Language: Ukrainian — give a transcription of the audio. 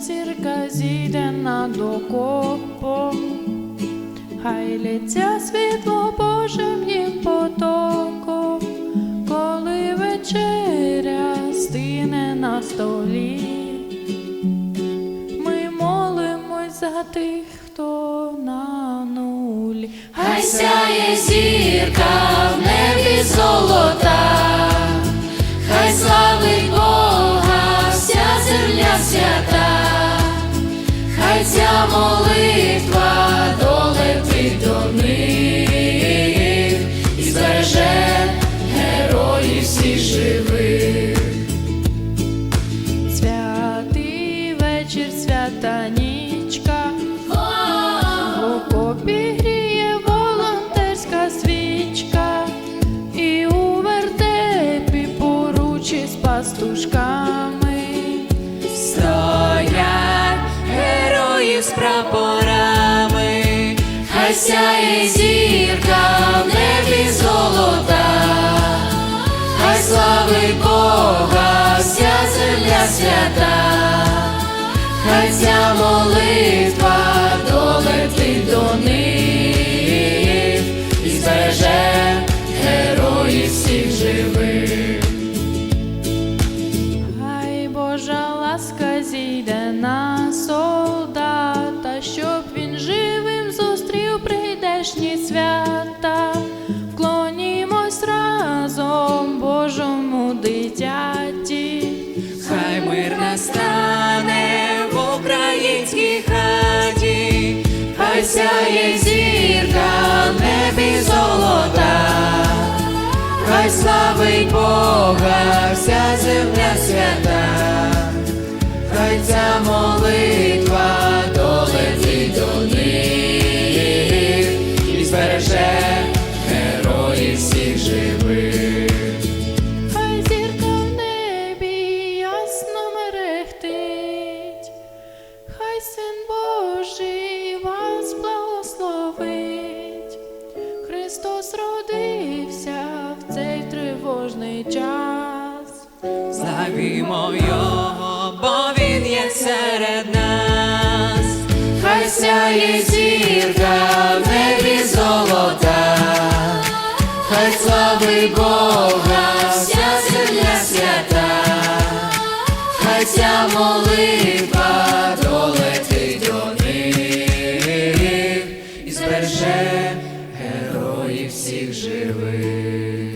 зірка зійде на докопо, хай лється світло Божим їм потоком, коли вечеря стине на столі, ми молимось за тих, хто на нулі, хай сяє зірка в небі золота. Свята нічка, в окопі гріє волонтерська свічка, і у вертепі поручі з пастушками. Стоять герої з прапорами, хай сяє зірка в небі золота, хай славить Бога вся земля свята, хай сяє зірка небі золота, хай славить Бога вся земля свята, хай ця молитва долетить до них і збереже героїв всіх живих. Хай зірка в небі ясно мерехтить, хай син Божий Христос родився в цей тривожний час. Славімо Його, бо Він є серед нас. Хай сяє зірка в небі золота, хай славить Бога вся земля свята, хай ця молитва долетить до них і збереже героїв і всіх живих.